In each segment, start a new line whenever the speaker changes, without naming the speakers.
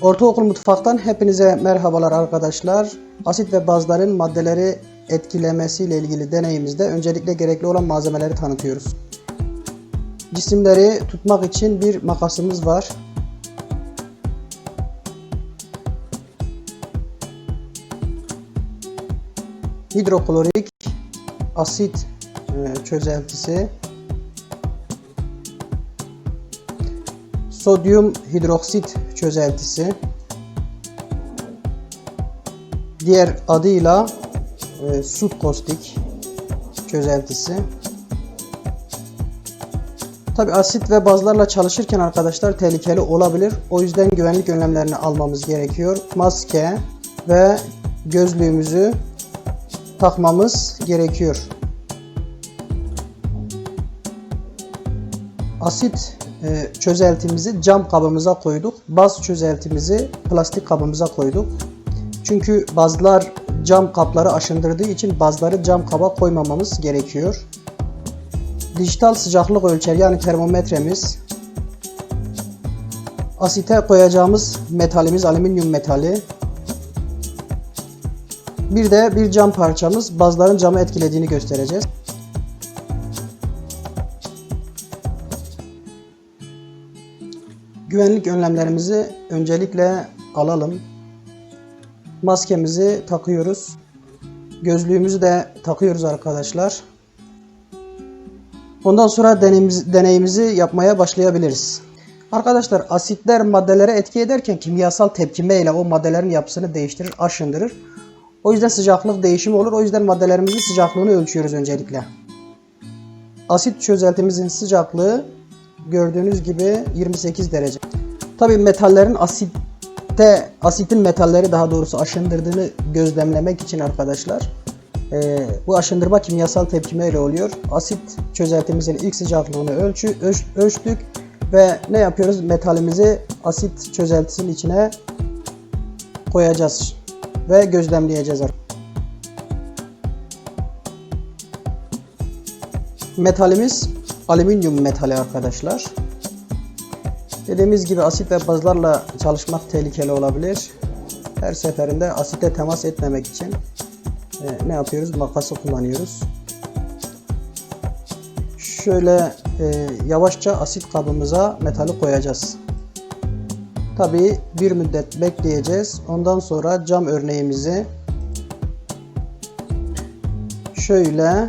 Ortaokul Mutfak'tan hepinize merhabalar arkadaşlar. Asit ve bazların maddeleri etkilemesiyle ilgili deneyimizde öncelikle gerekli olan malzemeleri tanıtıyoruz. Cisimleri tutmak için bir makasımız var. Hidroklorik asit e, çözeltisi sodyum hidroksit çözeltisi diğer adıyla e, sut kostik çözeltisi Tabi asit ve bazlarla çalışırken arkadaşlar tehlikeli olabilir. O yüzden güvenlik önlemlerini almamız gerekiyor. Maske ve gözlüğümüzü takmamız gerekiyor. Asit e, çözeltimizi cam kabımıza koyduk. Baz çözeltimizi plastik kabımıza koyduk. Çünkü bazlar cam kapları aşındırdığı için bazları cam kaba koymamamız gerekiyor. Dijital sıcaklık ölçer yani termometremiz. Asite koyacağımız metalimiz alüminyum metali. Bir de bir cam parçamız bazların camı etkilediğini göstereceğiz. Güvenlik önlemlerimizi öncelikle alalım. Maskemizi takıyoruz. Gözlüğümüzü de takıyoruz arkadaşlar. Ondan sonra deneyimiz, deneyimizi yapmaya başlayabiliriz. Arkadaşlar asitler maddelere etki ederken kimyasal tepkime ile o maddelerin yapısını değiştirir, aşındırır. O yüzden sıcaklık değişimi olur. O yüzden maddelerimizin sıcaklığını ölçüyoruz öncelikle. Asit çözeltimizin sıcaklığı gördüğünüz gibi 28 derece. Tabii metallerin asitte, asitin metalleri daha doğrusu aşındırdığını gözlemlemek için arkadaşlar e, bu aşındırma kimyasal tepkime ile oluyor. Asit çözeltimizin ilk sıcaklığını ölçü, ölç, ölçtük ve ne yapıyoruz? Metalimizi asit çözeltisinin içine koyacağız ve gözlemleyeceğiz. Metalimiz alüminyum metali arkadaşlar. Dediğimiz gibi asit ve bazlarla çalışmak tehlikeli olabilir. Her seferinde asite temas etmemek için e, ne yapıyoruz? Makası kullanıyoruz. Şöyle e, yavaşça asit kabımıza metali koyacağız. Tabi bir müddet bekleyeceğiz. Ondan sonra cam örneğimizi şöyle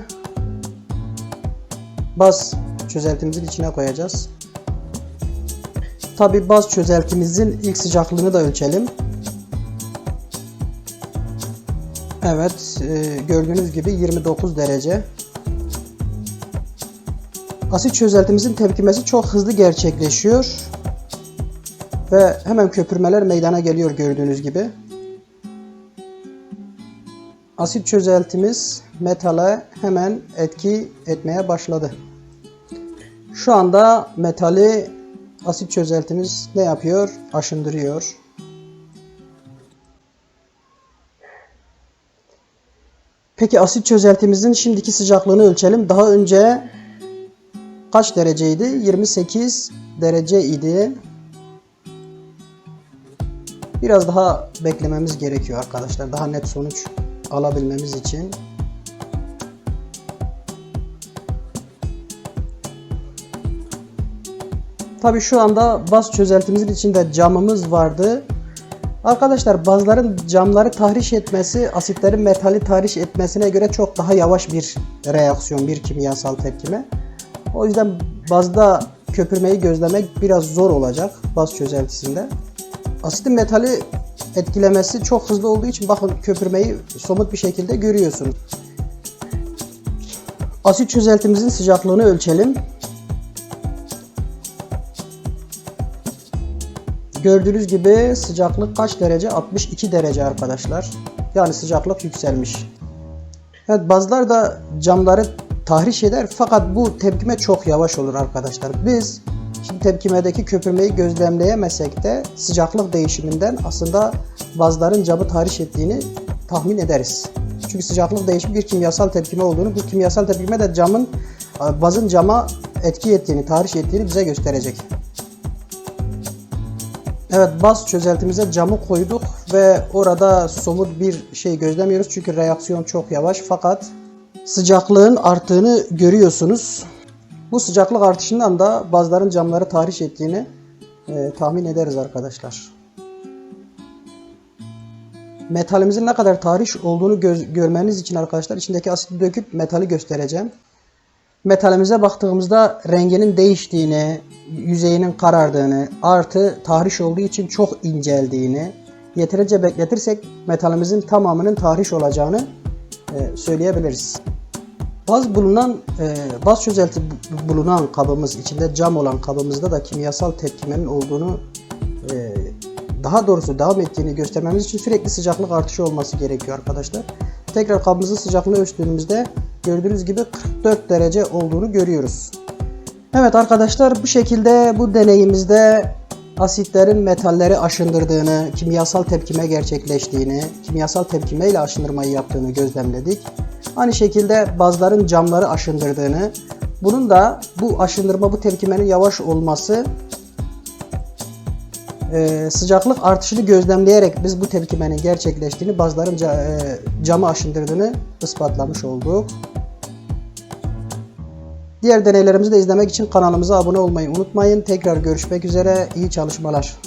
baz çözeltimizin içine koyacağız. Tabi baz çözeltimizin ilk sıcaklığını da ölçelim. Evet, e, gördüğünüz gibi 29 derece. Asit çözeltimizin tepkimesi çok hızlı gerçekleşiyor. Ve hemen köpürmeler meydana geliyor gördüğünüz gibi. Asit çözeltimiz metale hemen etki etmeye başladı. Şu anda metali asit çözeltimiz ne yapıyor? Aşındırıyor. Peki asit çözeltimizin şimdiki sıcaklığını ölçelim. Daha önce kaç dereceydi? 28 derece idi. Biraz daha beklememiz gerekiyor arkadaşlar. Daha net sonuç alabilmemiz için. Tabi şu anda baz çözeltimizin içinde camımız vardı. Arkadaşlar bazıların camları tahriş etmesi asitlerin metali tahriş etmesine göre çok daha yavaş bir reaksiyon, bir kimyasal tepkime. O yüzden bazda köpürmeyi gözlemek biraz zor olacak baz çözeltisinde. Asitin metali etkilemesi çok hızlı olduğu için bakın köpürmeyi somut bir şekilde görüyorsunuz. Asit çözeltimizin sıcaklığını ölçelim. Gördüğünüz gibi sıcaklık kaç derece? 62 derece arkadaşlar. Yani sıcaklık yükselmiş. Evet bazılar da camları tahriş eder fakat bu tepkime çok yavaş olur arkadaşlar. Biz şimdi tepkimedeki köpürmeyi gözlemleyemesek de sıcaklık değişiminden aslında bazıların camı tahriş ettiğini tahmin ederiz. Çünkü sıcaklık değişimi bir kimyasal tepkime olduğunu, bu kimyasal tepkime de camın bazın cama etki ettiğini, tahriş ettiğini bize gösterecek. Evet baz çözeltimize camı koyduk ve orada somut bir şey gözlemiyoruz çünkü reaksiyon çok yavaş fakat sıcaklığın arttığını görüyorsunuz. Bu sıcaklık artışından da bazıların camları tahriş ettiğini e, tahmin ederiz arkadaşlar. Metalimizin ne kadar tahriş olduğunu göz- görmeniz için arkadaşlar içindeki asiti döküp metali göstereceğim. Metalimize baktığımızda renginin değiştiğini, yüzeyinin karardığını, artı tahriş olduğu için çok inceldiğini, yeterince bekletirsek metalimizin tamamının tahriş olacağını e, söyleyebiliriz. Baz bulunan, e, baz çözelti bu- bulunan kabımız, içinde cam olan kabımızda da kimyasal tepkimenin olduğunu, e, daha doğrusu devam ettiğini göstermemiz için sürekli sıcaklık artışı olması gerekiyor arkadaşlar. Tekrar kabımızın sıcaklığı ölçtüğümüzde gördüğünüz gibi 44 derece olduğunu görüyoruz. Evet arkadaşlar bu şekilde bu deneyimizde asitlerin metalleri aşındırdığını, kimyasal tepkime gerçekleştiğini, kimyasal tepkime ile aşındırmayı yaptığını gözlemledik. Aynı şekilde bazıların camları aşındırdığını, bunun da bu aşındırma, bu tepkimenin yavaş olması e, sıcaklık artışını gözlemleyerek biz bu tepkimenin gerçekleştiğini, bazıların ca- e, camı aşındırdığını ispatlamış olduk. Diğer deneylerimizi de izlemek için kanalımıza abone olmayı unutmayın. Tekrar görüşmek üzere. İyi çalışmalar.